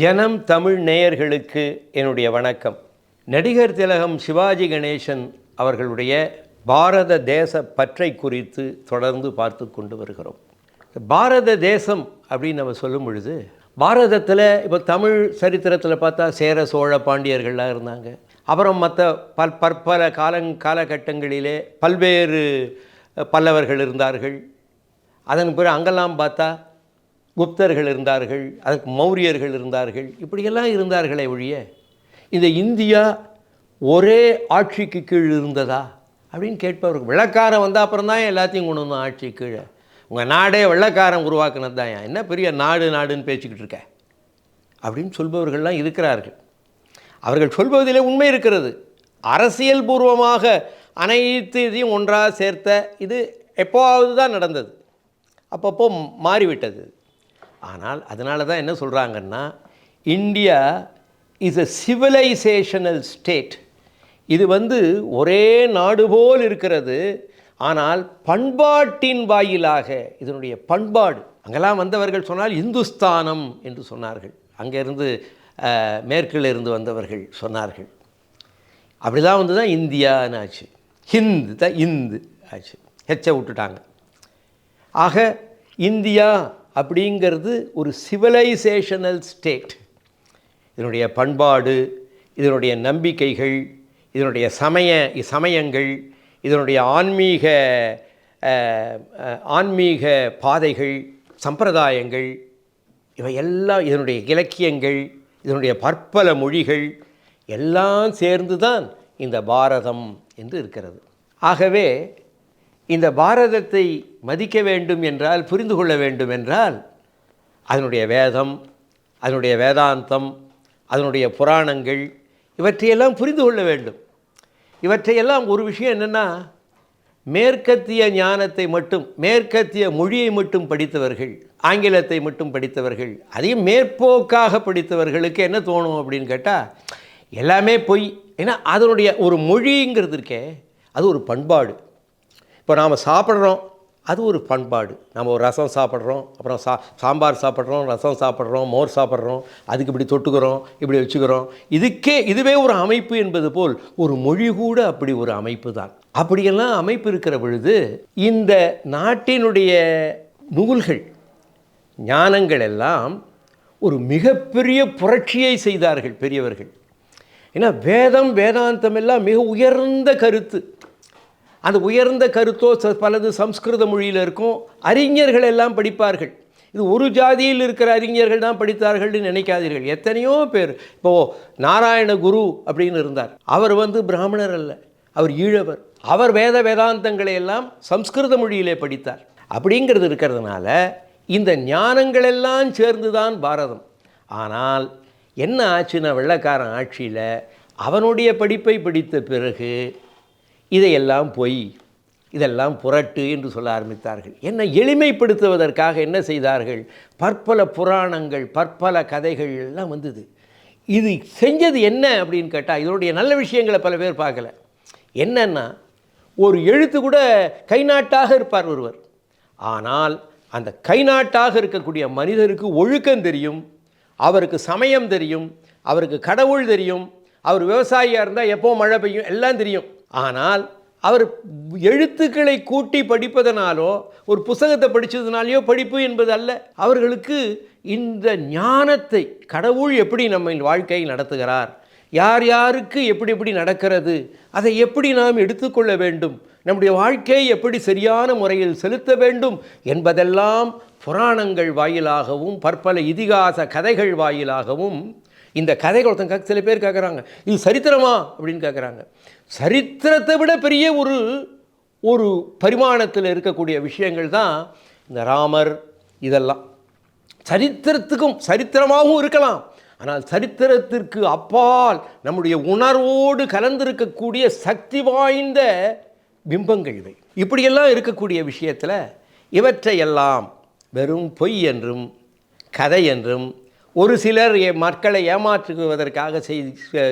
ஜனம் தமிழ் நேயர்களுக்கு என்னுடைய வணக்கம். நடிகர் திலகம் சிவாஜி கணேசன் அவர்களுடைய பாரத தேச பற்றை குறித்து தொடர்ந்து பார்த்து கொண்டு வருகிறோம். பாரத தேசம் அப்படின்னு நம்ம சொல்லும் பொழுது பாரதத்தில் இப்போ தமிழ் சரித்திரத்தில் பார்த்தா சேர சோழ பாண்டியர்கள்லாம் இருந்தாங்க. அப்புறம் மற்ற பல் பற்பல காலங் காலகட்டங்களிலே பல்வேறு பல்லவர்கள் இருந்தார்கள். அதன் பிறகு அங்கெல்லாம் பார்த்தா குப்தர்கள் இருந்தார்கள் அதுக்கு மௌரியர்கள் இருந்தார்கள் இப்படியெல்லாம் இருந்தார்களே ஒழிய இந்த இந்தியா ஒரே ஆட்சிக்கு கீழ் இருந்ததா அப்படின்னு கேட்பவர்கள். வெள்ளக்காரன் வந்த அப்புறம் தான் எல்லாத்தையும் கொண்டு வந்தோம் ஆட்சி கீழே. உங்கள் நாடே வெள்ளக்காரன் உருவாக்குனது தான் என்ன பெரிய நாடு நாடுன்னு பேசிக்கிட்டு இருக்க? அப்படின்னு சொல்பவர்கள்லாம் இருக்கிறார்கள். அவர்கள் சொல்பதிலே உண்மை இருக்கிறது. அரசியல் பூர்வமாக அனைத்து இதையும் ஒன்றாக சேர்த்த இது எப்போவாவது தான் நடந்தது. அப்பப்போ மாறிவிட்டது. ஆனால் அதனால தான் என்ன சொல்கிறாங்கன்னா India is a civilisational state இது வந்து ஒரே நாடு போல் இருக்கிறது. ஆனால் பண்பாட்டின் வாயிலாக இதனுடைய பண்பாடு அங்கெல்லாம் வந்தவர்கள் சொன்னால் இந்துஸ்தானம் என்று சொன்னார்கள். அங்கேருந்து மேற்கில் இருந்து வந்தவர்கள் சொன்னார்கள். அப்படி தான் வந்து தான் இந்தியான்னு ஆச்சு. ஹிந்து தான் இந்து ஆச்சு. ஹெச்சை விட்டுட்டாங்க. ஆக இந்தியா அப்படிங்கிறது ஒரு சிவிலைசேஷனல் ஸ்டேட் இதனுடைய பண்பாடு இதனுடைய நம்பிக்கைகள் இதனுடைய சமய சமயங்கள் இதனுடைய ஆன்மீக ஆன்மீக பாதைகள் சம்பிரதாயங்கள் இவை எல்லாம் இதனுடைய இலக்கியங்கள் இதனுடைய பற்பல மொழிகள் எல்லாம் சேர்ந்து தான் இந்த பாரதம் என்று இருக்கிறது. ஆகவே இந்த பாரதத்தை மதிக்க வேண்டும் என்றால் புரிந்து கொள்ள வேண்டும் என்றால் அதனுடைய வேதம் அதனுடைய வேதாந்தம் அதனுடைய புராணங்கள் இவற்றையெல்லாம் புரிந்து கொள்ள வேண்டும். இவற்றையெல்லாம் ஒரு விஷயம் என்னென்னா மேற்கத்திய ஞானத்தை மட்டும் மேற்கத்திய மொழியை மட்டும் படித்தவர்கள் ஆங்கிலத்தை மட்டும் படித்தவர்கள் அதையும் மேற்போக்காக படித்தவர்களுக்கு என்ன தோணும் அப்படின்னு கேட்டால் எல்லாமே பொய். ஏன்னா அதனுடைய ஒரு மொழிங்கிறது இருக்கே அது ஒரு பண்பாடு. இப்போ நாம் சாப்பிட்றோம் அது ஒரு பண்பாடு. நம்ம ஒரு ரசம் சாப்பிட்றோம் அப்புறம் சா சாம்பார் சாப்பிட்றோம் ரசம் சாப்பிட்றோம் மோர் சாப்பிட்றோம் அதுக்கு இப்படி தொட்டுக்கிறோம் இப்படி வச்சுக்கிறோம். இதுக்கே இதுவே ஒரு அமைப்பு என்பது போல் ஒரு மொழி கூட அப்படி ஒரு அமைப்பு தான். அப்படியெல்லாம் அமைப்பு இருக்கிற பொழுது இந்த நாட்டினுடைய நூல்கள் ஞானங்கள் எல்லாம் ஒரு மிகப்பெரிய புரட்சியை செய்தார்கள் பெரியவர்கள். ஏன்னா வேதம் வேதாந்தம் எல்லாம் மிக உயர்ந்த கருத்து. அந்த உயர்ந்த கருத்தோ ச- பலது சம்ஸ்கிருத மொழியில் இருக்கும். அறிஞர்கள் எல்லாம் படிப்பார்கள். இது ஒரு ஜாதியில் இருக்கிற அறிஞர்கள் தான் படித்தார்கள்னு நினைக்காதீர்கள். எத்தனையோ பேர். இப்போது நாராயண குரு அப்படின்னு இருந்தார். அவர் வந்து பிராமணர் அல்ல. அவர் ஈழவர். அவர் வேத வேதாந்தங்களை எல்லாம் சம்ஸ்கிருத மொழியிலே படித்தார். அப்படிங்கிறது இருக்கிறதுனால இந்த ஞானங்கள் எல்லாம் சேர்ந்து தான் பாரதம். ஆனால் என்ன ஆச்சுன்னா வெள்ளைக்காரன் ஆட்சியில் அவனுடைய படிப்பை படித்த பிறகு இதையெல்லாம் பொய் இதெல்லாம் புரட்டு என்று சொல்ல ஆரம்பித்தார்கள். என்னை எளிமைப்படுத்துவதற்காக என்ன செய்தார்கள்? பற்பல புராணங்கள் பற்பல கதைகள் எல்லாம் வந்தது. இது செஞ்சது என்ன அப்படின்னு கேட்டால் இதனுடைய நல்ல விஷயங்களை பல பேர் பார்க்கல. என்னன்னா ஒரு எழுத்து கூட கைநாட்டாக இருப்பார் ஒருவர். ஆனால் அந்த கைநாட்டாக இருக்கக்கூடிய மனிதருக்கு ஒழுக்கம் தெரியும் அவருக்கு சமயம் தெரியும் அவருக்கு கடவுள் தெரியும் அவர் விவசாயியாக இருந்தால் எப்போ மழை பெய்யும் எல்லாம் தெரியும். ஆனால் அவர் எழுத்துக்களை கூட்டி படிப்பதனாலோ ஒரு புஸ்தகத்தை படித்ததுனாலேயோ படிப்பு என்பது அல்ல. அவர்களுக்கு இந்த ஞானத்தை கடவுள் எப்படி நம்ம வாழ்க்கையை நடத்துகிறார்? யார் யாருக்கு எப்படி எப்படி நடக்கிறது? அதை எப்படி நாம் எடுத்துக்கொள்ள வேண்டும்? நம்முடைய வாழ்க்கையை எப்படி சரியான முறையில் செலுத்த வேண்டும் என்பதெல்லாம் புராணங்கள் வாயிலாகவும் பற்பல இதிகாச கதைகள் வாயிலாகவும் இந்த கதை ஒருத்தங்க சில பேர் கேட்குறாங்க இது சரித்திரமா? அப்படின்னு கேட்குறாங்க சரித்திரத்தை விட பெரிய ஒரு ஒரு பரிமாணத்தில் இருக்கக்கூடிய விஷயங்கள் தான் இந்த ராமர் இதெல்லாம். சரித்திரத்துக்கும் சரித்திரமாகவும் இருக்கலாம். ஆனால் சரித்திரத்திற்கு அப்பால் நம்முடைய உணர்வோடு கலந்திருக்கக்கூடிய சக்தி வாய்ந்த பிம்பங்கள் இவை. இப்படியெல்லாம் இருக்கக்கூடிய விஷயத்தில் இவற்றையெல்லாம் வெறும் பொய் என்றும் கதை என்றும் ஒரு சிலர் மக்களை ஏமாற்றுவதற்காக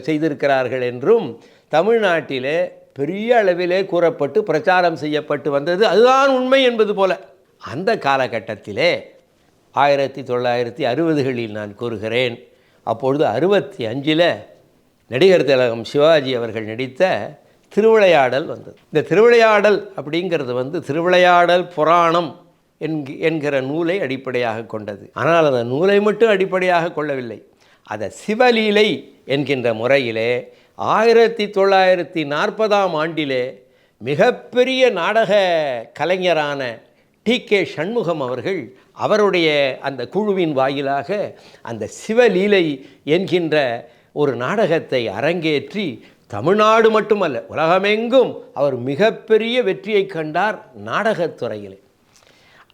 செய்திருக்கிறார்கள் என்றும் தமிழ்நாட்டிலே பெரிய அளவிலே கூறப்பட்டு பிரச்சாரம் செய்யப்பட்டு வந்தது. அதுதான் உண்மை என்பது போல. அந்த காலகட்டத்திலே ஆயிரத்தி தொள்ளாயிரத்தி அறுபதுகளில் நான் கூறுகிறேன். அப்பொழுது அறுபத்தி அஞ்சில் நடிகர் திலகம் சிவாஜி அவர்கள் நடித்த திருவிளையாடல் வந்தது. இந்த திருவிளையாடல் அப்படிங்கிறது வந்து திருவிளையாடல் புராணம் என்கிற நூலை அடிப்படையாக கொண்டது. ஆனால் அந்த நூலை மட்டும் அடிப்படையாக கொள்ளவில்லை. அதை சிவலீலை என்கின்ற முறையிலே ஆயிரத்தி தொள்ளாயிரத்தி நாற்பதாம் ஆண்டிலே மிகப்பெரிய நாடக கலைஞரான டி. கே. சண்முகம் அவர்கள் அவருடைய அந்த குழுவின் வாயிலாக அந்த சிவலீலை என்கின்ற ஒரு நாடகத்தை அரங்கேற்றி தமிழ்நாடு மட்டுமல்ல உலகமெங்கும் அவர் மிகப்பெரிய வெற்றியை கண்டார் நாடகத்துறையிலே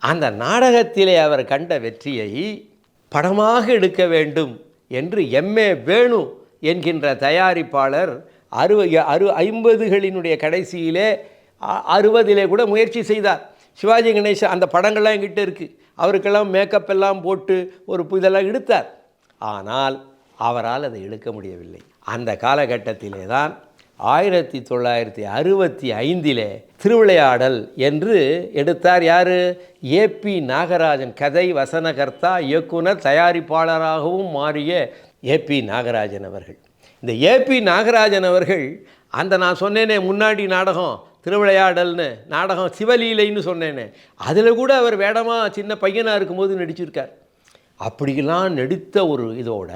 அந்த நாடகத்திலே அவர் கண்ட வெற்றியை படமாக எடுக்க வேண்டும் என்று எம்ஏ வேணு என்கின்ற தயாரிப்பாளர் அறுவ அறு ஐம்பதுகளினுடைய கடைசியிலே அ- அறுபதிலே கூட முயற்சி செய்தார். சிவாஜி கணேசன் அந்த படங்கள்லாம் என்கிட்ட இருக்குது அவருக்கெல்லாம் மேக்கப் எல்லாம் போட்டு ஒரு பு- இதெல்லாம் எடுத்தார். ஆனால் அவரால் அதை எடுக்க முடியவில்லை. அந்த காலகட்டத்திலே தான் ஆயிரத்தி தொள்ளாயிரத்தி அறுபத்தி ஐந்திலே திருவிளையாடல் என்று எடுத்தார் யார்? ஏபி நாகராஜன். கதை வசனகர்த்தா இயக்குனர் தயாரிப்பாளராகவும் மாறிய ஏபி நாகராஜன் அவர்கள். இந்த ஏபி நாகராஜன் அவர்கள் அந்த நான் சொன்னேனே முன்னாடி நாடகம் திருவிளையாடல்னு நாடகம் சிவலீலைன்னு சொன்னேனே அதில் கூட அவர் வேடமாக சின்ன பையனாக இருக்கும்போது நடிச்சிருக்கார். அப்படிலாம் நடித்த ஒரு இதோட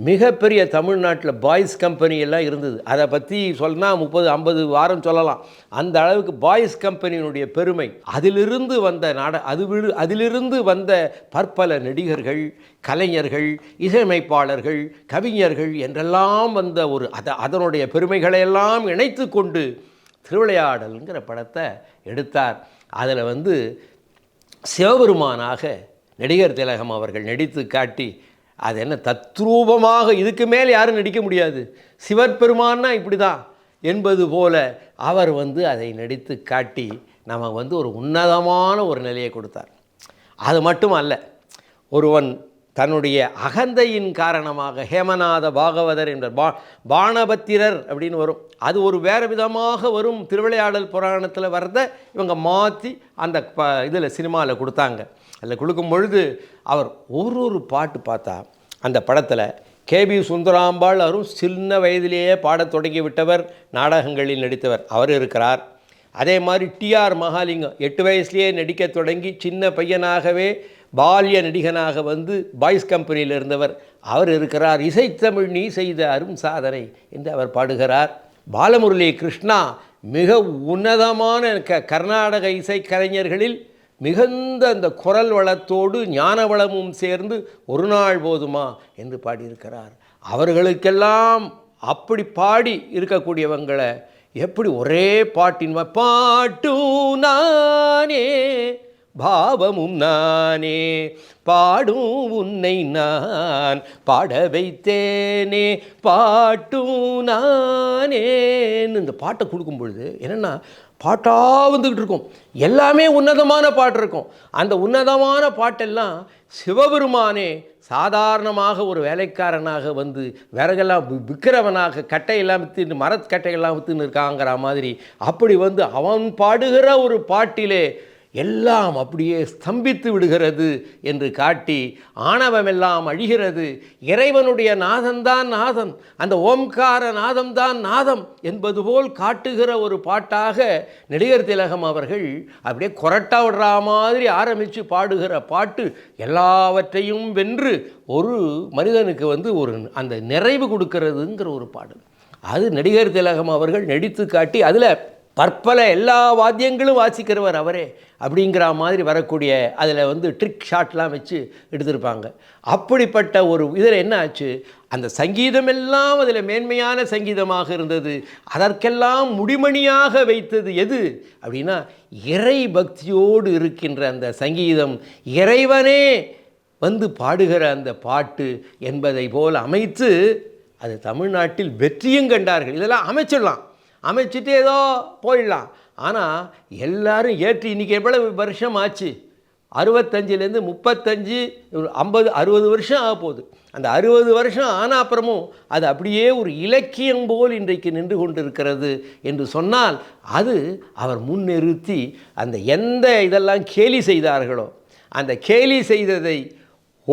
மிகப்பெரிய தமிழ்நாட்டில் பாய்ஸ் கம்பெனி எல்லாம் இருந்தது. அதை பற்றி சொன்னால் முப்பது ஐம்பது வாரம் சொல்லலாம். அந்த அளவுக்கு பாய்ஸ் கம்பெனியினுடைய பெருமை. அதிலிருந்து வந்த நாட அது விழு- அதிலிருந்து வந்த பற்பல நடிகர்கள் கலைஞர்கள் இசையமைப்பாளர்கள் கவிஞர்கள் என்றெல்லாம் வந்த ஒரு அதை அதனுடைய பெருமைகளையெல்லாம் இணைத்து கொண்டு திருவிளையாடல்ங்கிற படத்தை எடுத்தார். அதில் வந்து சிவபெருமானாக நடிகர் திலகம் அவர்கள் நடித்து காட்டி அது என்ன தத்ரூபமாக இதுக்கு மேல் யாரும் நடிக்க முடியாது. சிவற்பெருமான்னா இப்படி தான் என்பது போல அவர் வந்து அதை நடித்து காட்டி நமக்கு வந்து ஒரு உன்னதமான ஒரு நிலையை கொடுத்தார். அது மட்டும் அல்ல ஒருவன் தன்னுடைய அகந்தையின் காரணமாக ஹேமநாத பாகவதர் என்ற பா பாணபத்திரர் அப்படின்னு வரும். அது ஒரு வேறு விதமாக வரும். திருவிளையாடல் புராணத்தில் வரத இவங்க மாற்றி அந்த ப இதில் சினிமாவில் கொடுத்தாங்க. அதில் கொடுக்கும் பொழுது அவர் ஒரு ஒரு பாட்டு பார்த்தா அந்த படத்தில் கேபி சுந்தராம்பாள் அவரும் சின்ன வயதிலேயே பாடத் தொடங்கி விட்டவர் நாடகங்களில் நடித்தவர். அவர் இருக்கிறார். அதே மாதிரி டிஆர் மகாலிங்கம் எட்டு வயசுலேயே நடிக்க தொடங்கி சின்ன பையனாகவே பால்ய நடிகனாக வந்து பாய்ஸ் கம்பெனியில் இருந்தவர். அவர் இருக்கிறார். இசைத்தமிழ் நீ செய்த அரும் சாதனை என்று அவர் பாடுகிறார். பாலமுரளி கிருஷ்ணா மிக உன்னதமான க கர்நாடக இசைக்கலைஞர்களில் மிகுந்த அந்த குரல் வளத்தோடு ஞான வளமும் சேர்ந்து ஒரு நாள் போதுமா என்று பாடியிருக்கிறார். அவர்களுக்கெல்லாம் அப்படி பாடி இருக்கக்கூடியவங்களை எப்படி ஒரே பாட்டின் ம- பாட்டும் நானே பாவமும் நானே பாடும் உன்னை நான் பாட வைத்தேனே பாட்டும் நானேன்னு இந்த பாட்டை கொடுக்கும் பொழுது என்னென்னா பாட்டாக வந்துக்கிட்டு இருக்கும். எல்லாமே உன்னதமான பாட்டு இருக்கும். அந்த உன்னதமான பாட்டெல்லாம் சிவபெருமானே சாதாரணமாக ஒரு வேலைக்காரனாக வந்து விறகெல்லாம் விற்கிறவனாக கட்டையெல்லாம் விற்று மரக்கட்டையெல்லாம் விற்றுன்னு இருக்காங்கிற மாதிரி அப்படி வந்து அவன் பாடுகிற ஒரு பாட்டிலே எல்லாம் அப்படியே ஸ்தம்பித்து விடுகிறது என்று காட்டி ஆணவமெல்லாம் அழிகிறது. இறைவனுடைய நாதம்தான் நாதம் அந்த ஓம்கார நாதம்தான் நாதம் என்பது போல் காட்டுகிற ஒரு பாட்டாக நடிகர் திலகம் அவர்கள் அப்படியே கொரட்டா விடுற மாதிரி ஆரம்பித்து பாடுகிற பாட்டு எல்லாவற்றையும் வென்று ஒரு மனிதனுக்கு வந்து ஒரு அந்த நிறைவு கொடுக்கிறதுங்கிற ஒரு பாடல். அது நடிகர் திலகம் அவர்கள் நடித்து காட்டி அதில் பற்பல எல்லா வாத்தியங்களும் வாசிக்கிறவர் அவரே அப்படிங்கிற மாதிரி வரக்கூடிய அதில் வந்து ட்ரிக் ஷாட்லாம் வச்சு எடுத்திருப்பாங்க. அப்படிப்பட்ட ஒரு இதில் என்ன ஆச்சு? அந்த சங்கீதம் எல்லாம் அதில் மேன்மையான சங்கீதமாக இருந்தது. அதற்கெல்லாம் முடிமணியாக வைத்தது எது? அப்படின்னா இறை பக்தியோடு இருக்கின்ற அந்த சங்கீதம் இறைவனே வந்து பாடுகிற அந்த பாட்டு என்பதை போல் அமைத்து அது தமிழ்நாட்டில் வெற்றியும் கண்டார்கள். இதெல்லாம் அமைச்சிடலாம். அமைச்சிட்டு ஏதோ போயிடலாம். ஆனால் எல்லோரும் ஏற்றி இன்றைக்கி எவ்வளவு வருஷம் ஆச்சு? அறுபத்தஞ்சிலேருந்து முப்பத்தஞ்சு ஐம்பது அறுபது வருஷம் ஆக போகுது. அந்த அறுபது வருஷம் ஆன அப்புறமும் அது அப்படியே ஒரு இலக்கியம் போல் இன்றைக்கு நின்று கொண்டிருக்கிறது என்று சொன்னால் அது அவர் முன்னிறுத்தி அந்த எந்த இதெல்லாம் கேலி செய்தார்களோ அந்த கேலி செய்ததை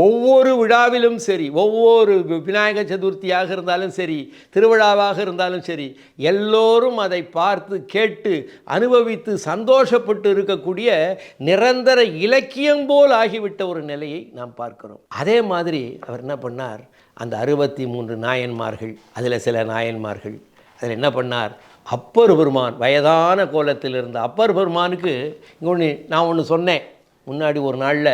ஒவ்வொரு விழாவிலும் சரி ஒவ்வொரு விநாயகர் விநாயக சதுர்த்தியாக இருந்தாலும் சரி திருவிழாவாக இருந்தாலும் சரி எல்லோரும் அதை பார்த்து கேட்டு அனுபவித்து சந்தோஷப்பட்டு இருக்கக்கூடிய நிரந்தர இலக்கியம் போல் ஆகிவிட்ட ஒரு நிலையை நாம் பார்க்கிறோம். அதே மாதிரி அவர் என்ன பண்ணார்? அந்த அறுபத்தி மூன்று நாயன்மார்கள் அதில் சில நாயன்மார்கள் அதில் என்ன பண்ணார்? அப்பர் பெருமான் வயதான கோலத்தில் இருந்த அப்பர் பெருமானுக்கு இங்கே ஒன்று நான் ஒன்று சொன்னேன் முன்னாடி ஒரு நாளில்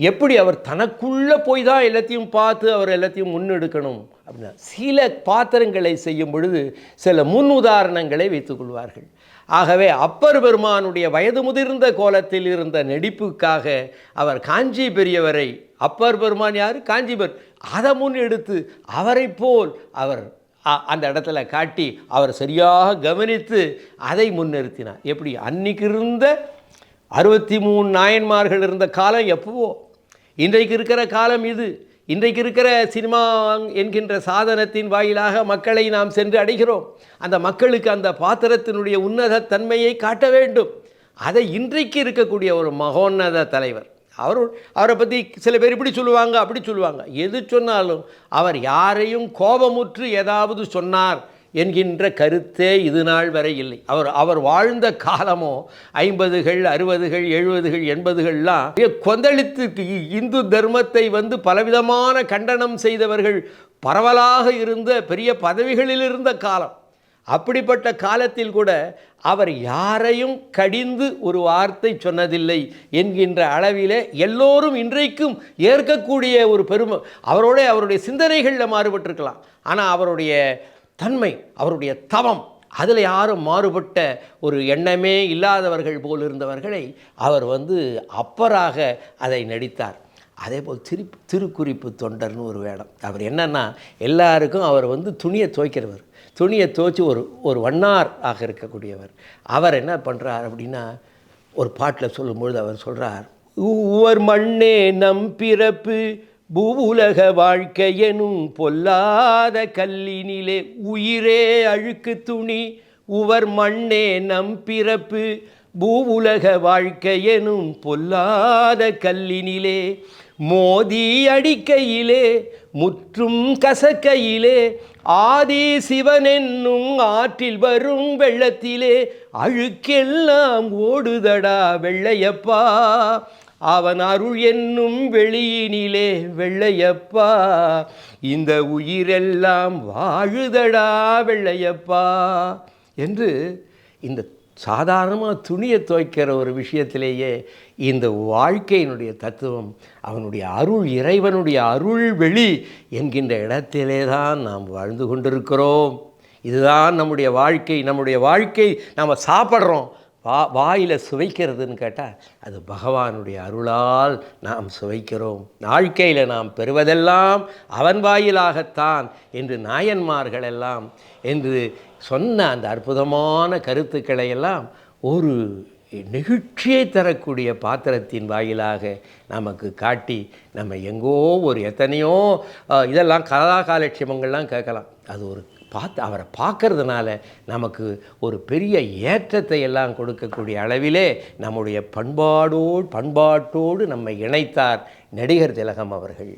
எப்படி அவர் தனக்குள்ளே போய் தான் எல்லாத்தையும் பார்த்து அவர் எல்லாத்தையும் முன்னெடுக்கணும் அப்படின்னா சில பாத்திரங்களை செய்யும் பொழுது சில முன் உதாரணங்களை வைத்துக்கொள்வார்கள் ஆகவே அப்பர் பெருமானுடைய வயது முதிர்ந்த கோலத்தில் இருந்த நடிப்புக்காக அவர் காஞ்சி பெரியவரை அப்பர் பெருமான் யார்? காஞ்சிபர் அதை முன் எடுத்து அவரைப் போல் அவர் அ- அந்த இடத்துல காட்டி அவர் சரியாக கவனித்து அதை முன்னிறுத்தினார். எப்படி? அன்னைக்கு இருந்த அறுபத்தி மூணு நாயன்மார்கள் இருந்த காலம் எப்போவோ? இன்றைக்கு இருக்கிற காலம் இது. இன்றைக்கு இருக்கிற சினிமா என்கின்ற சாதனத்தின் வாயிலாக மக்களை நாம் சென்று அடைகிறோம். அந்த மக்களுக்கு அந்த பாத்திரத்தினுடைய உன்னத தன்மையை காட்ட வேண்டும். அதை இன்றைக்கு இருக்கக்கூடிய ஒரு மகோன்னத தலைவர். அவர் அவரை பற்றி சில பேர் இப்படி சொல்லுவாங்க அப்படி சொல்லுவாங்க. எது சொன்னாலும் அவர் யாரையும் கோபமுற்று ஏதாவது சொன்னார். என்கின்ற கருத்தே இது நாள் வரை இல்லை. அவர் அவர் வாழ்ந்த காலமோ ஐம்பதுகள் அறுபதுகள் எழுபதுகள் எண்பதுகள்லாம் கொந்தளித்து இந்து தர்மத்தை வந்து பலவிதமான கண்டனம் செய்தவர்கள் பரவலாக இருந்த பெரிய பதவிகளில் இருந்த காலம். அப்படிப்பட்ட காலத்தில் கூட அவர் யாரையும் கடிந்து ஒரு வார்த்தை சொன்னதில்லை என்கின்ற அளவிலே எல்லோரும் இன்றைக்கும் ஏற்கக்கூடிய ஒரு பெருமை அவரோட அவருடைய சிந்தனைகளில் மாறுபட்டிருக்கலாம். ஆனால் அவருடைய தன்மை அவருடைய தவம் அதில் யாரும் மாறுபட்ட ஒரு எண்ணமே இல்லாதவர்கள் போல் இருந்தவர்களை அவர் வந்து அப்பராக அதை நடித்தார். அதே போல் திரு திருக்குறிப்பு தொண்டர்னு ஒரு வேடம். அவர் என்னென்னா எல்லாருக்கும் அவர் வந்து துணியை துவைக்கிறவர். துணியை துவைச்சி ஒரு ஒரு வண்ணார் ஆக இருக்கக்கூடியவர். அவர் என்ன பண்ணுறார் அப்படின்னா ஒரு பாட்டில் சொல்லும்பொழுது அவர் சொல்கிறார் ஒவ்வொரு மண்ணே நம் பிறப்பு பூவுலக வாழ்க்கையெனும் பொல்லாத கல்லினிலே உயிரே அழுக்கு துணி உவர் மண்ணே நம் பிறப்பு. பூவுலக வாழ்க்கையெனும் பொல்லாத கல்லினிலே மோதி அடிக்கையிலே முற்றும் கசக்கையிலே ஆதி சிவனென்னும் ஆற்றில் வரும் வெள்ளத்திலே அழுக்கெல்லாம் ஓடுதடா வெள்ளையப்பா. அவன் அருள் என்னும் வெளியினிலே வெள்ளையப்பா இந்த உயிரெல்லாம் வாழுதடா வெள்ளையப்பா என்று இந்த சாதாரணமாக துணியை துவைக்கிற ஒரு விஷயத்திலேயே இந்த வாழ்க்கையினுடைய தத்துவம் அவனுடைய அருள் இறைவனுடைய அருள் வெளி என்கின்ற இடத்திலே தான் நாம் வாழ்ந்து கொண்டிருக்கிறோம். இதுதான் நம்முடைய வாழ்க்கை. நம்முடைய வாழ்க்கை நாம் சாப்பிட்றோம். வா வாயில் சுவைக்கிறதுன்னு கேட்டால் அது பகவானுடைய அருளால் நாம் சுவைக்கிறோம். வாழ்க்கையில் நாம் பெறுவதெல்லாம் அவன் வாயிலாகத்தான் என்று நாயன்மார்கள் எல்லாம் என்று சொன்ன அந்த அற்புதமான கருத்துக்களை எல்லாம் ஒரு நெகிழ்ச்சியை தரக்கூடிய பாத்திரத்தின் வாயிலாக நமக்கு காட்டி நம்ம எங்கோ ஒரு எத்தனையோ இதெல்லாம் கலாகாலட்சேபங்கள்லாம் கேட்கலாம். அது ஒரு பார்த்து அவரை பார்க்கறதுனால நமக்கு ஒரு பெரிய ஏற்றத்தை எல்லாம் கொடுக்கக்கூடிய அளவிலே நம்முடைய பண்பாடோடு பண்பாட்டோடு நம்மை இணைத்தார் நடிகர் திலகம் அவர்கள்.